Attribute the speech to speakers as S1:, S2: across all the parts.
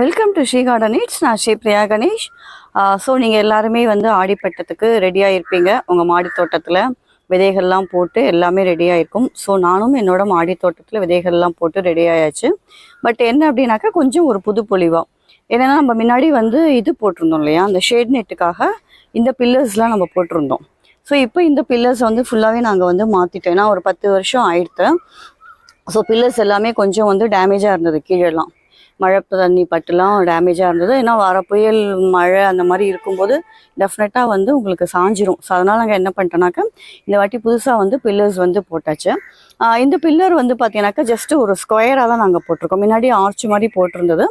S1: Welcome to Sri garden நான் Sri Priya Ganesh. So நீங்கள் எல்லாருமே வந்து ஆடிப்பட்டத்துக்கு ரெடியாக இருப்பீங்க உங்கள் மாடி தோட்டத்தில் விதைகள்லாம் போட்டு எல்லாமே ரெடியாக இருக்கும் ஸோ நானும் என்னோட மாடி தோட்டத்தில் விதைகள்லாம் போட்டு ரெடி ஆயாச்சு. பட் என்ன அப்படின்னாக்கா கொஞ்சம் ஒரு புது பொலிவாக ஏன்னா நம்ம முன்னாடி வந்து இது போட்டிருந்தோம் இல்லையா? அந்த ஷேட் நெட்டுக்காக இந்த பில்லர்ஸ்லாம் நம்ம போட்டிருந்தோம். ஸோ இப்போ இந்த பில்லர்ஸ் வந்து ஃபுல்லாகவே நாங்கள் வந்து மாற்றிட்டோம் ஏன்னா ஒரு பத்து வருஷம் ஆயிடுத்து. ஸோ பில்லர்ஸ் எல்லாமே கொஞ்சம் வந்து டேமேஜாக இருந்தது கீழெல்லாம். மழை தண்ணி பட்டுலாம் டேமேஜாக இருந்தது. ஏன்னா வர புயல் மழை அந்த மாதிரி இருக்கும்போது டெஃபினட்டாக வந்து உங்களுக்கு சாஞ்சிரும். ஸோ அதனால் நாங்கள் என்ன பண்ணிட்டோம்னாக்கா இந்த வாட்டி புதுசாக வந்து பில்லர்ஸ் வந்து போட்டாச்சு. இந்த பில்லர் வந்து பார்த்தீங்கன்னாக்கா ஜஸ்ட் ஒரு ஸ்கொயராக தான் நாங்கள் போட்டிருக்கோம். முன்னாடி ஆர்ச் மாதிரி போட்டிருந்தது.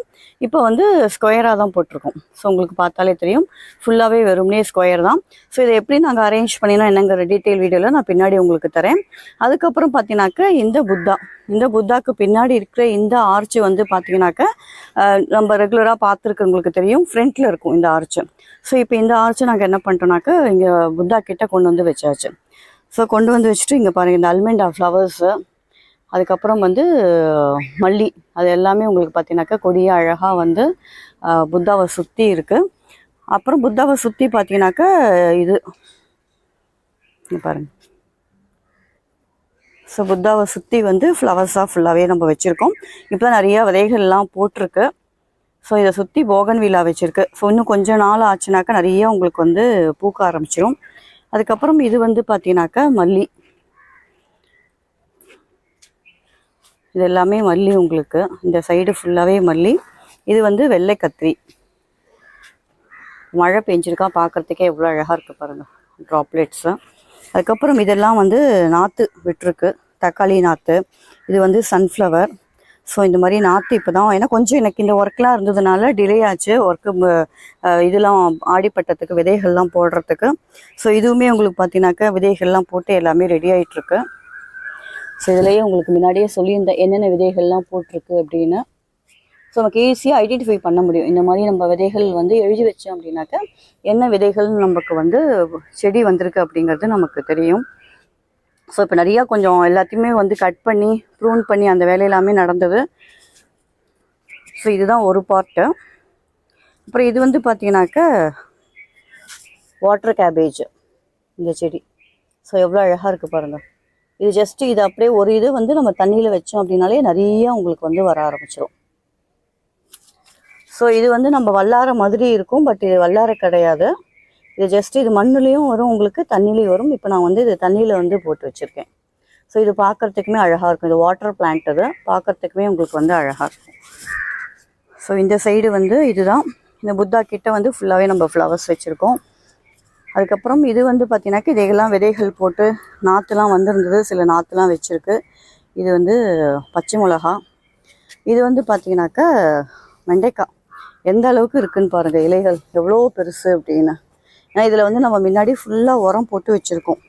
S1: இப்போ வந்து ஸ்கொயராக தான் போட்டிருக்கோம். ஸோ உங்களுக்கு பார்த்தாலே தெரியும். ஃபுல்லாகவே வெறும்னே ஸ்கொயர் தான். ஸோ இதை எப்படி நாங்கள் அரேஞ்ச் பண்ணினா என்னங்கிற டீட்டெயில் வீடியோவில் நான் பின்னாடி உங்களுக்கு தரேன். அதுக்கப்புறம் பார்த்தீங்கன்னாக்கா இந்த புத்தா. இந்த புத்தாக்கு பின்னாடி இருக்கிற இந்த ஆர்ச் வந்து பார்த்தீங்கன்னாக்கா நம்ம ரெகுலராக பார்த்துருக்கவங்களுக்கு தெரியும். ஃப்ரண்ட்டில் இருக்கும் இந்த ஆர்ச் ஸோ இப்போ இந்த ஆர்ச்சை நாங்கள் என்ன பண்ணிட்டோம்னாக்கா இங்கே புத்தா கிட்ட கொண்டு வந்து வச்சாச்சு. ஸோ கொண்டு வந்து வச்சுட்டு இங்கே பாருங்கள் இந்த அல்மெண்டா ஃப்ளவர்ஸு அதுக்கப்புறம் வந்து மல்லி அது எல்லாமே உங்களுக்கு பார்த்தீங்கன்னாக்கா கொடிய அழகாக வந்து புத்தாவை சுற்றி இருக்குது அப்புறம் புத்தாவை சுற்றி பார்த்தீங்கன்னாக்கா இது. இங்க பாருங்க. ஸோ புத்தாவை சுற்றி வந்து ஃப்ளவர்ஸாக ஃபுல்லாகவே நம்ம வச்சுருக்கோம். இப்போ தான் நிறையா விதைகள்லாம் போட்டிருக்கு. ஸோ இதை சுற்றி போகன் வீலா வச்சுருக்கு. ஸோ இன்னும் கொஞ்ச நாள் ஆச்சுனாக்கா நிறைய உங்களுக்கு வந்து பூக்க ஆரம்பிச்சிடும் அதுக்கப்புறம் இது வந்து பார்த்தீங்கன்னாக்கா மல்லி. இது எல்லாமே மல்லி உங்களுக்கு. இந்த சைடு ஃபுல்லாகவே மல்லி. இது வந்து வெள்ளை கத்திரி. மழை பெஞ்சிருக்கா பார்க்குறதுக்கே எவ்வளோ அழகாக இருக்குது பாருங்கள் ட்ராப்லெட்ஸு அதுக்கப்புறம் இதெல்லாம் வந்து நாற்று விட்டுருக்கு. தக்காளி நாற்று இது வந்து சன்ஃப்ளவர் ஸோ இந்த மாதிரி நாற்று இப்போ தான் ஏன்னா கொஞ்சம் எனக்கு இந்த ஒர்க்லாம் இருந்ததுனால டிலே ஆச்சு. ஒர்க்கு இதெல்லாம் ஆடிப்பட்டத்துக்கு விதைகள்லாம் போடுறதுக்கு. ஸோ இதுவுமே உங்களுக்கு பார்த்தீங்கன்னாக்கா விதைகள்லாம் போட்டு எல்லாமே ரெடி ஆகிட்டுருக்கு ஸோ இதுலேயே உங்களுக்கு முன்னாடியே சொல்லியிருந்தேன் என்னென்ன விதைகள்லாம் போட்டிருக்கு அப்படின்னு. ஸோ நமக்கு ஈஸியாக ஐடென்டிஃபை பண்ண முடியும். இந்த மாதிரி நம்ம விதைகள் வந்து எழுதி வச்சோம் அப்படின்னாக்கா என்ன விதைகள் நமக்கு வந்து செடி வந்திருக்கு அப்படிங்கிறது நமக்கு தெரியும். ஸோ இப்போ நிறையா கொஞ்சம் எல்லாத்தையுமே வந்து கட் பண்ணி ப்ரூன் பண்ணி அந்த வேலையெல்லாமே நடந்தது. ஸோ இதுதான் ஒரு பார்ட்டு அப்புறம் இது வந்து பார்த்தீங்கன்னாக்க வாட்டர் கேபேஜ் இந்த செடி. ஸோ எவ்வளோ அழகாக இருக்குது பாருங்கள் இது ஜஸ்ட்டு இது அப்படியே ஒரு இது வந்து நம்ம தண்ணியில் வச்சோம் அப்படின்னாலே நிறைய உங்களுக்கு வந்து வர ஆரம்பிச்சிடும் ஸோ இது வந்து நம்ம வல்லார மாதிரி இருக்கும் பட் இது வல்லார கிடையாது. இது ஜஸ்ட் இது மண்ணுலேயும் வரும் உங்களுக்கு தண்ணிலையும் வரும். இப்போ நான் வந்து இது தண்ணியில் வந்து போட்டு வச்சுருக்கேன். ஸோ இது பார்க்குறதுக்குமே அழகாக இருக்கும். இது வாட்டர் பிளான்ட் அது. பார்க்குறதுக்குமே உங்களுக்கு வந்து அழகாக இருக்கும். ஸோ இந்த சைடு வந்து இதுதான். இந்த புத்தா கிட்ட வந்து ஃபுல்லாகவே நம்ம ஃப்ளவர்ஸ் வச்சுருக்கோம். அதுக்கப்புறம் இது வந்து பார்த்தீங்கன்னாக்கா இதையெல்லாம் விதைகள் போட்டு நாற்றுலாம் வந்திருந்தது. சில நாற்றுலாம் வச்சுருக்கு. இது வந்து பச்சை மிளகா. இது வந்து பார்த்தீங்கன்னாக்கா வெண்டைக்காய். எந்த அளவுக்கு இருக்குன்னு பாருங்கள் இலைகள். எவ்வளோ பெருசு அப்படின்னு. இதில் வந்து நம்ம முன்னாடி ஃபுல்லாக உரம் போட்டு வச்சுருக்கோம்.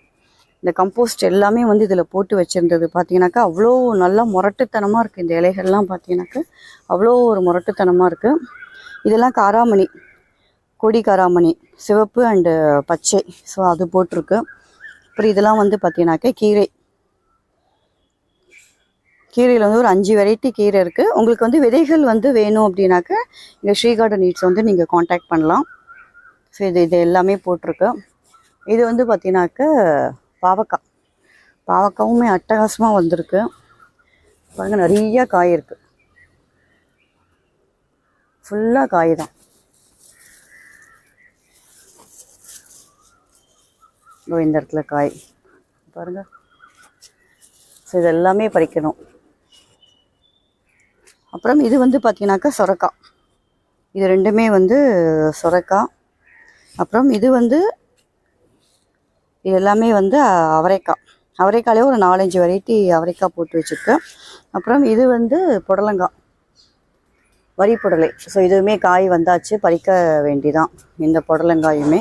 S1: இந்த கம்போஸ்ட் எல்லாமே வந்து இதில் போட்டு வச்சுருந்தது. பார்த்தீங்கன்னாக்கா அவ்வளோ நல்லா முரட்டுத்தனமாக இருக்குது இந்த இலைகள்லாம் பார்த்தீங்கன்னாக்கா அவ்வளோ ஒரு முரட்டுத்தனமாக இருக்குது இதெல்லாம் காராமணி கொடி காராமணி சிவப்பு அண்டு பச்சை. ஸோ அது போட்டிருக்கு. அப்புறம் இதெல்லாம் வந்து பார்த்தீங்கன்னாக்கா கீரை. கீரையில் வந்து ஒரு அஞ்சு வெரைட்டி கீரை இருக்குது உங்களுக்கு வந்து விதைகள் வந்து வேணும் அப்படின்னாக்க இங்கே ஸ்ரீ கார்டன் நீட்ஸ் வந்து நீங்கள் காண்டாக்ட் பண்ணலாம். ஸோ இது இது எல்லாமே போட்டிருக்கு. இது வந்து பார்த்தீங்கன்னாக்க பாவக்காய். பாவக்காவுமே அட்டகாசமாக வந்திருக்கு. பாருங்க நிறைய காய் இருக்குது ஃபுல்லாக காய் தான். இந்த இடத்துல காய். பாருங்க. ஸோ இது எல்லாமே பறிக்கணும். அப்புறம் இது வந்து பார்த்தீங்கன்னாக்கா சொரக்காய். இது ரெண்டுமே வந்து சொரக்காய். அப்புறம் இது வந்து இது எல்லாமே வந்து அவரைக்காய் அவரைக்காயிலே ஒரு நாலஞ்சு வெரைட்டி அவரைக்காய் போட்டு வச்சுருக்கேன். அப்புறம் இது வந்து புடலங்காய். வரி புடலை. ஸோ இதுவுமே காய் வந்தாச்சு. பறிக்க வேண்டிதான். இந்த புடலங்காயுமே.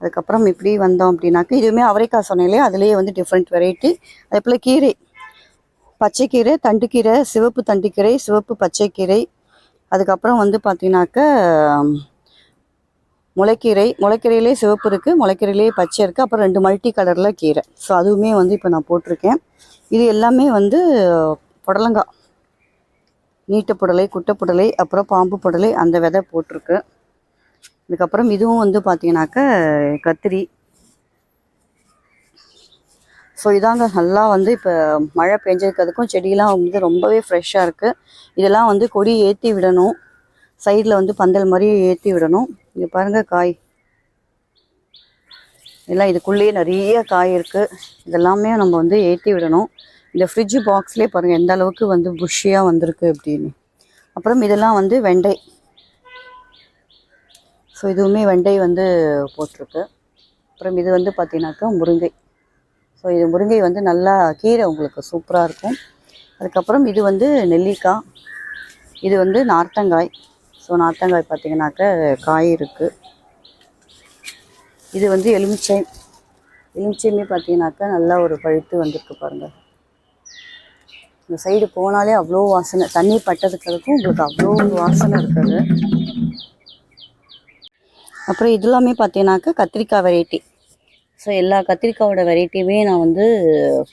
S1: அதுக்கப்புறம் இப்படி வந்தோம் அப்படின்னாக்கா இதுவுமே அவரைக்காய் சொன்னாலே அதுலேயே வந்து டிஃப்ரெண்ட் வெரைட்டி அதே போல் கீரை. பச்சைக்கீரை தண்டுக்கீரை சிவப்பு தண்டுக்கீரை சிவப்பு பச்சைக்கீரை அதுக்கப்புறம் வந்து பார்த்தீங்கன்னாக்க முளைக்கீரை முளைக்கீரையிலே சிவப்பு இருக்குது முளைக்கீரையிலே பச்சை இருக்குது அப்புறம் ரெண்டு மல்டி கலரில் கீரை. ஸோ அதுவுமே வந்து இப்போ நான் போட்டிருக்கேன். இது எல்லாமே வந்து புடலங்காய் நீட்ட புடலை குட்டை புடலை அப்புறம் பாம்பு புடலை அந்த விதை போட்டிருக்கு. இதுக்கப்புறம் இதுவும் வந்து பார்த்தீங்கன்னாக்க கத்திரி. ஸோ இதாங்க நல்லா வந்து இப்போ மழை பெஞ்சிருக்கிறதுக்கும் செடியெலாம் வந்து ரொம்பவே ஃப்ரெஷ்ஷாக இருக்குது இதெல்லாம் வந்து கொடி ஏற்றி விடணும். சைடில் வந்து பந்தல் மாதிரி ஏற்றி விடணும். இங்கே பாருங்கள் காய். எல்லாம் இதுக்குள்ளேயே நிறைய காய் இருக்குது இதெல்லாமே நம்ம வந்து ஏற்றி விடணும். இந்த ஃப்ரிட்ஜ் பாக்ஸ்லேயே பாருங்கள் எந்த அளவுக்கு வந்து புஷ்ஷியாக வந்திருக்கு அப்படின்னு. அப்புறம் இதெல்லாம் வந்து வெண்டை. ஸோ இதுவுமே வெண்டை வந்து போட்டிருக்கு. அப்புறம் இது வந்து பார்த்தீங்கன்னாக்கா முருங்கை. ஸோ இது முருங்கை வந்து நல்லா கீரை உங்களுக்கு சூப்பராக இருக்கும். அதுக்கப்புறம் இது வந்து நெல்லிக்காய். இது வந்து நார்த்தங்காய். ஸோ நார்த்தங்காய் பார்த்தீங்கன்னாக்க காய் இருக்குது இது வந்து எலுமிச்சை. எலுமிச்சையுமே பார்த்தீங்கன்னாக்கா நல்லா ஒரு பழுத்து வந்திருக்கு பாருங்கள் இந்த சைடு போனாலே அவ்வளோ வாசனை. தண்ணி பட்டதுக்கிறதுக்கும் உங்களுக்கு அவ்வளோ வாசனை இருக்குது. அப்புறம் இதெல்லாமே பார்த்தீங்கன்னாக்கா கத்திரிக்காய் வெரைட்டி ஸோ எல்லா கத்திரிக்காயோட வெரைட்டியுமே நான் வந்து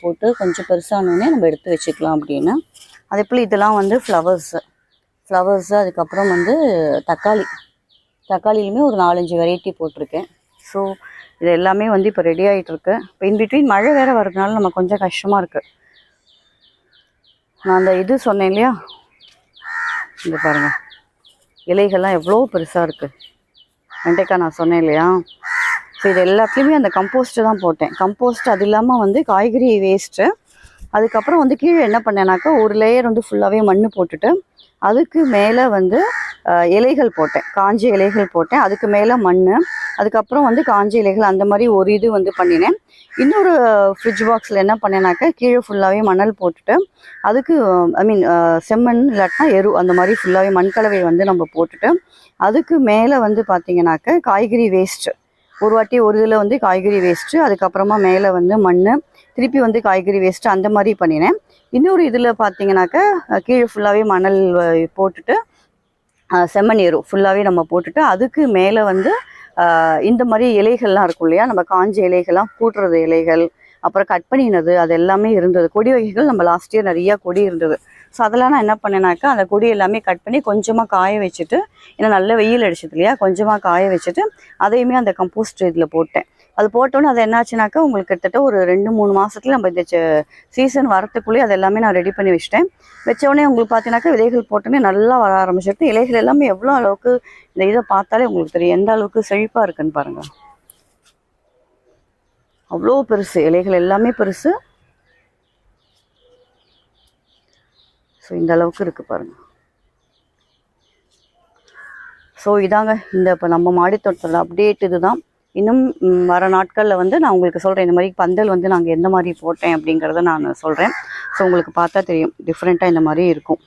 S1: போட்டு கொஞ்சம் பெருசானோடனே நம்ம எடுத்து வச்சுக்கலாம் அப்படின்னு. அதே போல் இதெல்லாம் வந்து ஃப்ளவர்ஸு ஃப்ளவர்ஸு அதுக்கப்புறம் வந்து தக்காளி. தக்காளியிலுமே ஒரு நாலஞ்சு வெரைட்டி போட்டிருக்கேன். ஸோ இது எல்லாமே வந்து இப்போ ரெடி ஆகிட்டுருக்கு இப்போ இன் பிட்வீன் மழை வேறு வர்றதுனால நம்ம கொஞ்சம் கஷ்டமாக இருக்குது நான் அந்த இது சொன்னேன் இல்லையா? இங்கே பாருங்கள் இலைகள்லாம் எவ்வளோ பெருசாக இருக்குது வெண்டைக்காய் நான் சொன்னேன் இல்லையா? ஸோ இது எல்லாத்துலேயுமே அந்த கம்போஸ்ட்டு தான் போட்டேன். கம்போஸ்ட் அது இல்லாமல் வந்து காய்கறி வேஸ்ட்டு அதுக்கப்புறம் வந்து கீழே என்ன பண்ணேனாக்கா ஒரு லேயர் வந்து ஃபுல்லாகவே மண் போட்டுட்டு அதுக்கு மேலே வந்து இலைகள் போட்டேன். காஞ்ச இலைகள் போட்டேன். அதுக்கு மேலே மண் அதுக்கப்புறம் வந்து காஞ்ச இலைகள் அந்த மாதிரி ஒரு இது வந்து பண்ணினேன். இன்னொரு ஃப்ரிட்ஜ் பாக்ஸில் என்ன பண்ணேனாக்கா கீழே ஃபுல்லாகவே மணல் போட்டுட்டு அதுக்கு ஐ மீன் செம்மண் இல்லாட்டினா எரு அந்த மாதிரி ஃபுல்லாகவே மண் கலவை வந்து நம்ம போட்டுட்டு அதுக்கு மேலே வந்து பார்த்தீங்கன்னாக்க காய்கறி வேஸ்ட்டு ஒரு வாட்டி ஒரு இதில் வந்து காய்கறி வேஸ்ட்டு அதுக்கப்புறமா மேலே வந்து மண் திருப்பி வந்து காய்கறி வேஸ்ட்டு அந்த மாதிரி பண்ணினேன். இன்னொரு இதில் பார்த்தீங்கன்னாக்க கீழே ஃபுல்லாகவே மணல் போட்டுட்டு செம்மண் எரு ஃபுல்லாகவே நம்ம போட்டுட்டு அதுக்கு மேலே வந்து இந்த மாதிரி இலைகள்லாம் இருக்கும் இல்லையா? நம்ம காஞ்ச இலைகள்லாம் கூட்டுறது இலைகள் அப்புறம் கட் பண்ணினது அது எல்லாமே இருந்தது. கொடி வகைகள் நம்ம லாஸ்ட் இயர் நிறையா கொடி இருந்தது. ஸோ அதெல்லாம் நான் என்ன பண்ணேனாக்கா அந்த கொடி எல்லாமே கட் பண்ணி கொஞ்சமாக காய வச்சுட்டு ஏன்னா நல்ல வெயில் அடிச்சது இல்லையா? கொஞ்சமாக காய வச்சுட்டு அதையுமே அந்த கம்போஸ்ட் இதில் போட்டேன். அது போட்டோன்னே அது என்னாச்சுனாக்கா உங்களுக்கு கிட்டத்தட்ட ஒரு ரெண்டு மூணு மாதத்துல நம்ம இந்த சீசன் வரத்துக்குள்ளேயே அது எல்லாமே நான் ரெடி பண்ணி வச்சிட்டேன். வச்சோடனே உங்களுக்கு பார்த்தீங்கன்னாக்கா விதைகள் போட்டோன்னே நல்லா வர ஆரம்பிச்சிட்டு இலைகள் எல்லாமே எவ்வளோ அளவுக்கு இந்த இதை பார்த்தாலே உங்களுக்கு தெரியும் எந்த அளவுக்கு செழிப்பாக இருக்குன்னு பாருங்க. அவ்வளோ பெருசு இலைகள் எல்லாமே பெருசு. ஸோ இந்த அளவுக்கு இருக்கு பாருங்க. ஸோ இதாங்க இந்த இப்போ நம்ம மாடி தோட்டத்தில் அப்டேட் இதுதான். இன்னும் வர நாட்களில் வந்து நான் உங்களுக்கு சொல்கிறேன் இந்த மாதிரி பந்தல் வந்து நாங்கள் எந்த மாதிரி போட்டேன் அப்படிங்கிறத நான் சொல்கிறேன் ஸோ உங்களுக்கு பார்த்தா தெரியும். டிஃப்ரெண்ட்டாக இந்த மாதிரி இருக்கும்.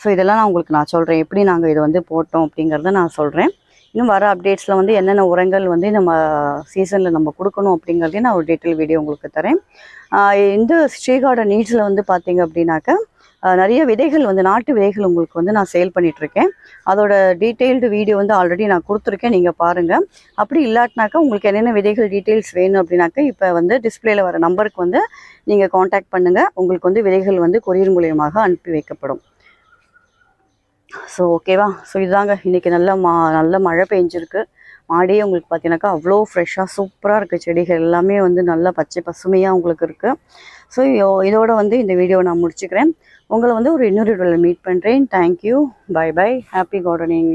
S1: ஸோ இதெல்லாம் நான் உங்களுக்கு நான் சொல்கிறேன் எப்படி நாங்கள் இதை வந்து போட்டோம் அப்படிங்கிறத நான் சொல்கிறேன் இன்னும் வர அப்டேட்ஸில் வந்து என்னென்ன உரங்கள் வந்து நம்ம சீசனில் நம்ம கொடுக்கணும் அப்படிங்கிறதையும் நான் ஒரு டீட்டெயில் வீடியோ உங்களுக்கு தரேன். இந்த ஸ்ரீகார்டன் நீட்ஸில் வந்து பார்த்தீங்க அப்படின்னாக்கா நிறைய விதைகள் வந்து நாட்டு விதைகள் உங்களுக்கு வந்து நான் சேல் பண்ணிகிட்ருக்கேன் அதோட டீட்டெயில்டு வீடியோ வந்து ஆல்ரெடி நான் கொடுத்துருக்கேன். நீங்கள் பாருங்கள் அப்படி இல்லாட்டினாக்கா உங்களுக்கு என்னென்ன விதைகள் டீட்டெயில்ஸ் வேணும் அப்படின்னாக்கா இப்போ வந்து டிஸ்பிளேல வர நம்பருக்கு வந்து நீங்கள் காண்டாக்ட் பண்ணுங்கள் உங்களுக்கு வந்து விதைகள் வந்து கொரியர் மூலியமாக அனுப்பி வைக்கப்படும். ஸோ ஓகேவா ஸோ இதுதாங்க. இன்றைக்கி நல்ல மா நல்ல மழை பெஞ்சிருக்கு. மாடியே உங்களுக்கு பார்த்தீங்கன்னாக்கா அவ்வளோ ஃப்ரெஷ்ஷாக சூப்பராக இருக்குது செடிகள் எல்லாமே வந்து நல்லா பச்சை பசுமையாக உங்களுக்கு இருக்குது ஸோ இதோட வந்து இந்த வீடியோவை நான் முடிச்சுக்கிறேன். உங்களை வந்து ஒரு இன்னொரு வீடியோவில் மீட் பண்ணுறேன் thank you bye bye happy gardening